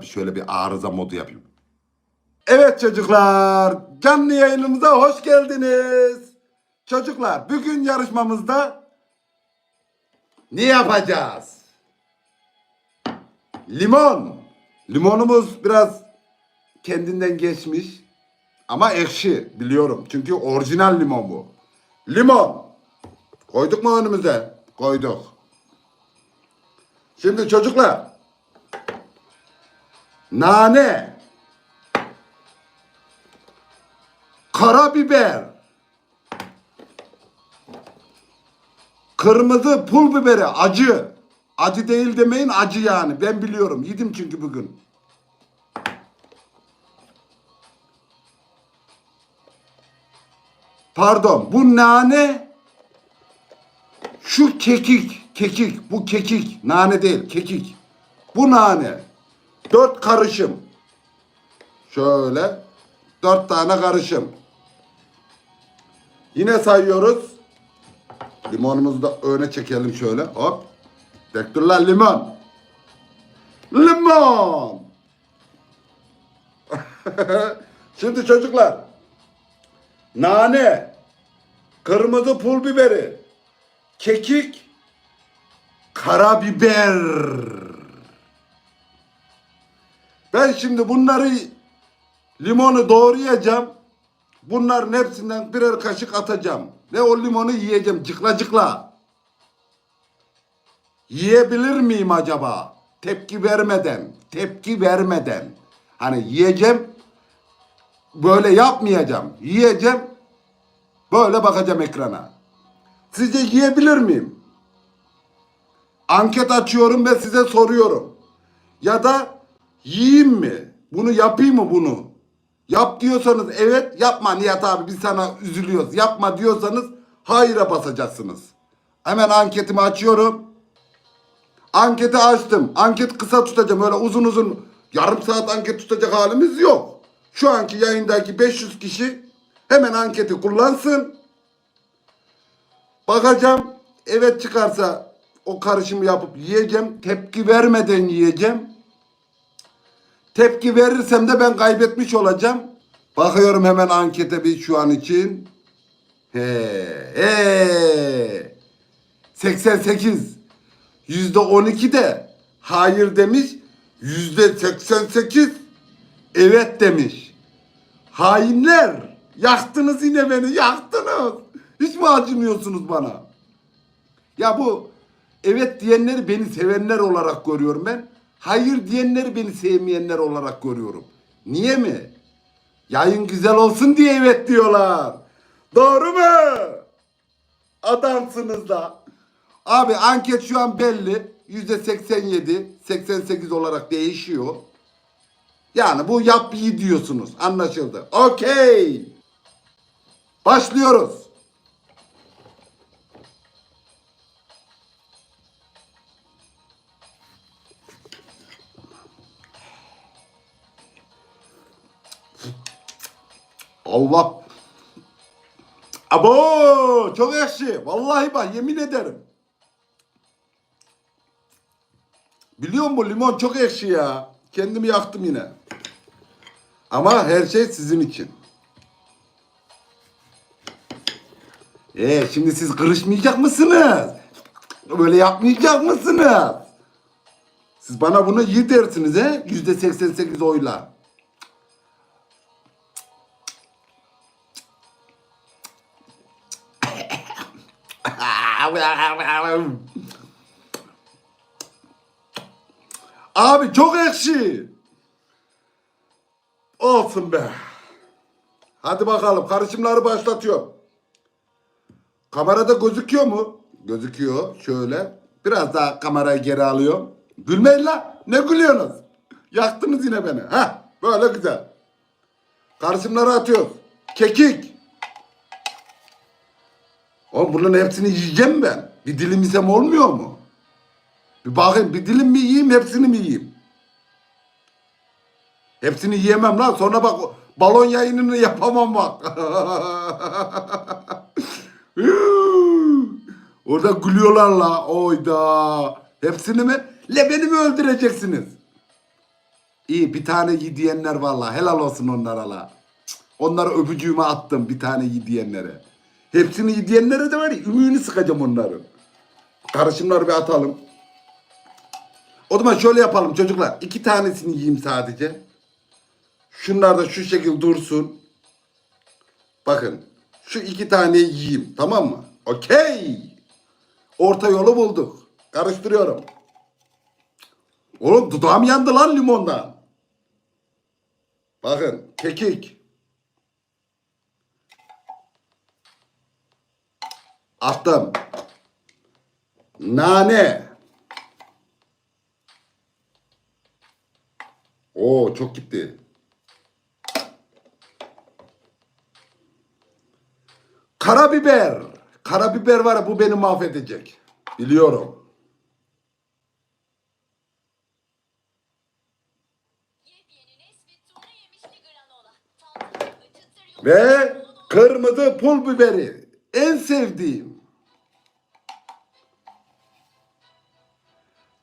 bir şöyle bir arıza modu yapayım. Evet çocuklar, canlı yayınımıza hoş geldiniz. Çocuklar, bugün yarışmamızda ne yapacağız? Limon. Limonumuz biraz kendinden geçmiş ama ekşi biliyorum. Çünkü orijinal limon bu. Limon. Koyduk mu önümüze? Koyduk. Şimdi çocuklar. Nane. Karabiber. Kırmızı pul biberi acı. Acı değil demeyin acı yani. Ben biliyorum. Yedim çünkü bugün. Pardon. Bu nane şu kekik. Kekik. Bu kekik. Nane değil. Kekik. Bu nane. Dört karışım. Şöyle. Dört tane karışım. Yine sayıyoruz. Limonumuzu da öne çekelim şöyle. Hop. Döktürler limon. Limon. Şimdi çocuklar. Nane. Kırmızı pul biberi. Kekik. Karabiber. Ben şimdi bunları limonu doğrayacağım. Bunların hepsinden birer kaşık atacağım. Ve o limonu yiyeceğim cıkla cıkla. Yiyebilir miyim acaba? Tepki vermeden, tepki vermeden. Hani yiyeceğim, böyle yapmayacağım. Yiyeceğim, böyle bakacağım ekrana. Sizce yiyebilir miyim? Anket açıyorum ve size soruyorum. Ya da yiyeyim mi? Bunu yapayım mı bunu? Yap diyorsanız evet, yapma Nihat abi biz sana üzülüyoruz. Yapma diyorsanız hayır'a basacaksınız. Hemen anketimi açıyorum. Anketi açtım. Anket kısa tutacağım. Öyle uzun uzun yarım saat anket tutacak halimiz yok. Şu anki yayındaki 500 kişi hemen anketi kullansın. Bakacağım. Evet çıkarsa o karışımı yapıp yiyeceğim. Tepki vermeden yiyeceğim. Tepki verirsem de ben kaybetmiş olacağım. Bakıyorum hemen ankete bir şu an için. He, he. 88. Yüzde 12 de hayır demiş. Yüzde 88 evet demiş. Hainler. Yaktınız yine beni yaktınız. Hiç mi acımıyorsunuz bana? Ya bu evet diyenleri beni sevenler olarak görüyorum ben. Hayır diyenleri beni sevmeyenler olarak görüyorum. Niye mi? Yayın güzel olsun diye evet diyorlar. Doğru mu? Adamsınız da. Abi anket şu an belli. Yüzde 87, 88 olarak değişiyor. Yani bu yap iyi diyorsunuz. Anlaşıldı. Okey. Başlıyoruz. Allah. Abo çok ekşi. Vallahi bak yemin ederim. Biliyor musun limon çok ekşi ya. Kendimi yaktım yine. Ama her şey sizin için. Ee, şimdi siz kırışmayacak mısınız? Böyle yapmayacak mısınız? Siz bana bunu iyi he? Yüzde 88 oyla. Abi çok ekşi. Olsun be. Hadi bakalım karışımları başlatıyorum. Kamerada gözüküyor mu? Gözüküyor. Şöyle. Biraz daha kamerayı geri alıyorum. Gülmeyin la. Ne gülüyorsunuz? Yaktınız yine beni. Ha, böyle güzel. Karışımları atıyoruz. Kekik. Oğlum bunların hepsini yiyeceğim ben. Bir dilim yesem olmuyor mu? Bir bakayım bir dilim mi yiyeyim hepsini mi yiyeyim? Hepsini yiyemem lan. Sonra bak balon yayınını yapamam bak. Orada gülüyorlar la. Oyda. Hepsini mi? Le beni mi öldüreceksiniz? İyi bir tane iyi diyenler vallahi helal olsun onlara la. Cık, Onları öpücüğüme attım bir tane iyi diyenlere. Hepsini diyenlere de var ya ümüğünü sıkacağım onların. Karışımları bir atalım. O zaman şöyle yapalım çocuklar. İki tanesini yiyeyim sadece. Şunlar da şu şekil dursun. Bakın. Şu iki taneyi yiyeyim. Tamam mı? Okey. Orta yolu bulduk. Karıştırıyorum. Oğlum dudağım yandı lan limondan. Bakın kekik. Attım. Nane. Oo çok gitti. Karabiber. Karabiber var ya bu beni mahvedecek. Biliyorum. Ve kırmızı pul biberi. En sevdiğim.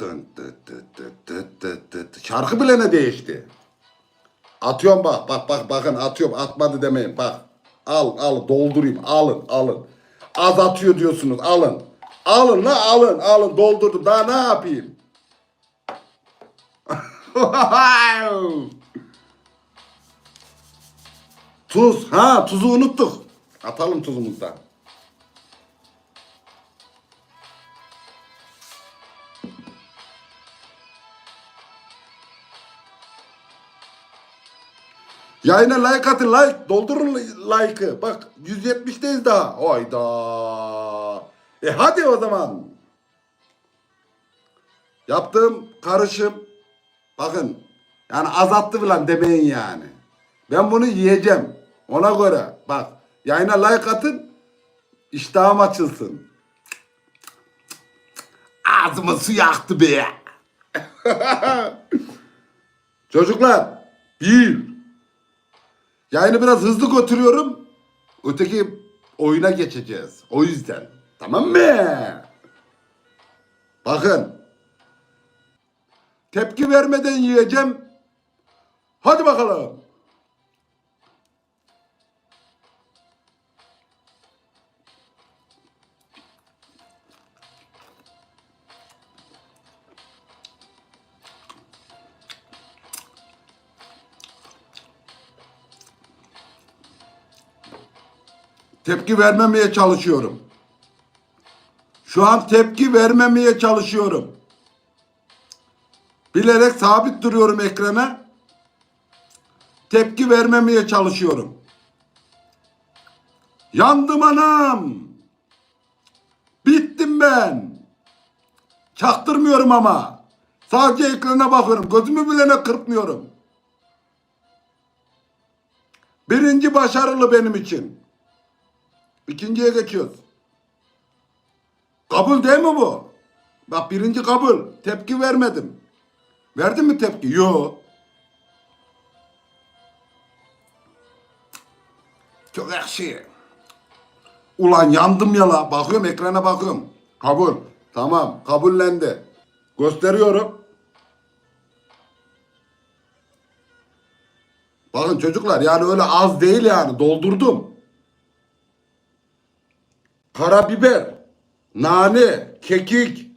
Dın dı dı dı dı dı dı dı. Şarkı bile ne değişti? Atıyorum bak bak bak bakın atıyorum atmadı demeyin bak. Al al doldurayım alın alın. Az atıyor diyorsunuz alın. Alın la alın alın doldurdum daha ne yapayım? Tuz. Ha tuzu unuttuk. Atalım tuzumuzu Yayına like atın like. Doldurun like'ı. Bak 170'teyiz daha. Hayda. E hadi o zaman. Yaptığım karışım. Bakın. Yani azalttı falan demeyin yani. Ben bunu yiyeceğim. Ona göre. Bak. Yayına like atın. İştahım açılsın. Ağzıma su yaktı be. Çocuklar. Bir. Yayını biraz hızlı götürüyorum. Öteki oyuna geçeceğiz. O yüzden. Tamam mı? Bakın. Tepki vermeden yiyeceğim. Hadi bakalım. Tepki vermemeye çalışıyorum. Şu an tepki vermemeye çalışıyorum. Bilerek sabit duruyorum ekrana. Tepki vermemeye çalışıyorum. Yandım anam. Bittim ben. Çaktırmıyorum ama. Sadece ekrana bakıyorum. Gözümü bile ne kırpmıyorum. Birinci başarılı benim için. İkinciye geçiyoruz. Kabul değil mi bu? Bak birinci kabul. Tepki vermedim. Verdin mi tepki? Yo. Çok ekşi. Ulan yandım ya la. Bakıyorum ekrana bakıyorum. Kabul. Tamam kabullendi. Gösteriyorum. Bakın çocuklar yani öyle az değil yani doldurdum. Karabiber, nane, kekik,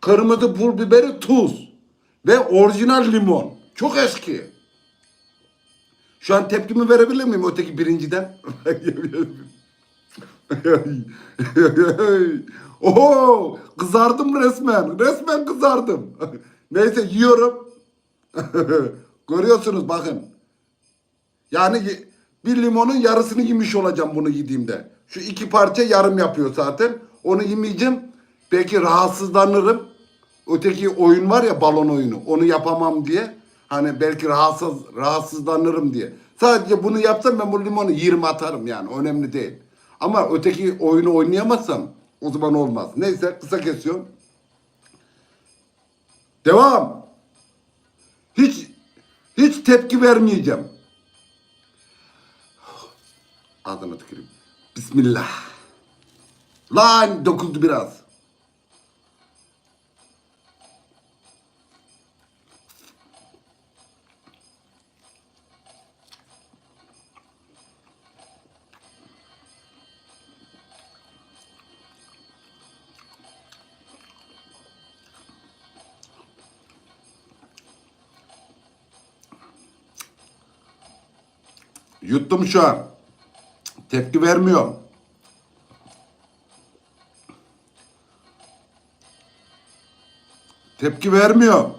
kırmızı pul biberi, tuz ve orijinal limon. Çok eski. Şu an tepkimi verebilir miyim öteki birinciden? Oho kızardım resmen. Resmen kızardım. Neyse yiyorum. Görüyorsunuz bakın. Yani bir limonun yarısını yemiş olacağım bunu yediğimde. Şu iki parça yarım yapıyor zaten. Onu yemeyeceğim. Belki rahatsızlanırım. Öteki oyun var ya balon oyunu. Onu yapamam diye. Hani belki rahatsız rahatsızlanırım diye. Sadece bunu yapsam ben bu limonu 20 atarım yani. Önemli değil. Ama öteki oyunu oynayamazsam o zaman olmaz. Neyse kısa kesiyorum. Devam. Hiç hiç tepki vermeyeceğim. Ağzına tüküreyim. Bismillah. Lan dokundu biraz. Yuttum şu an. Tepki vermiyorum. Tepki vermiyorum.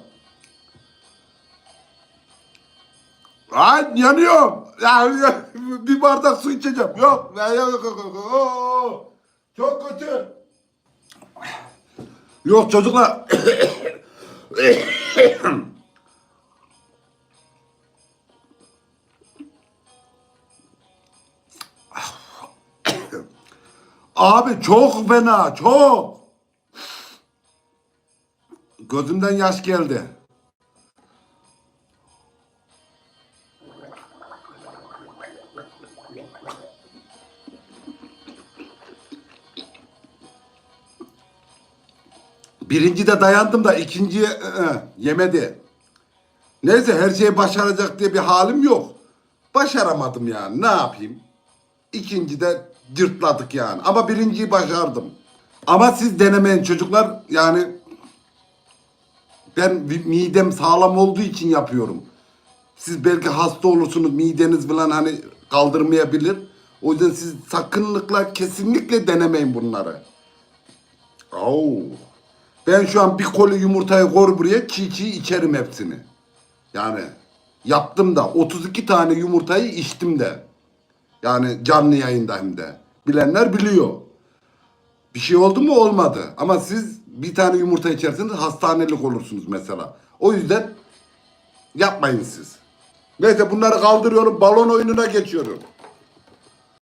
Ay yanıyorum. Ya, bir bardak su içeceğim. Yok. Çok kötü. Yok çocuklar. Abi çok fena, çok. Gözümden yaş geldi. Birinci de dayandım da ikinciye ı-ı, yemedi. Neyse her şeyi başaracak diye bir halim yok. Başaramadım yani ne yapayım. İkinci de cırtladık yani. Ama birinciyi başardım. Ama siz denemeyin çocuklar. Yani ben midem sağlam olduğu için yapıyorum. Siz belki hasta olursunuz. Mideniz falan hani kaldırmayabilir. O yüzden siz sakınlıkla kesinlikle denemeyin bunları. Oo. Ben şu an bir koli yumurtayı koy buraya çiğ çiğ içerim hepsini. Yani yaptım da 32 tane yumurtayı içtim de. Yani canlı yayında hem de. Bilenler biliyor. Bir şey oldu mu olmadı. Ama siz bir tane yumurta içerseniz hastanelik olursunuz mesela. O yüzden yapmayın siz. Neyse bunları kaldırıyorum balon oyununa geçiyorum.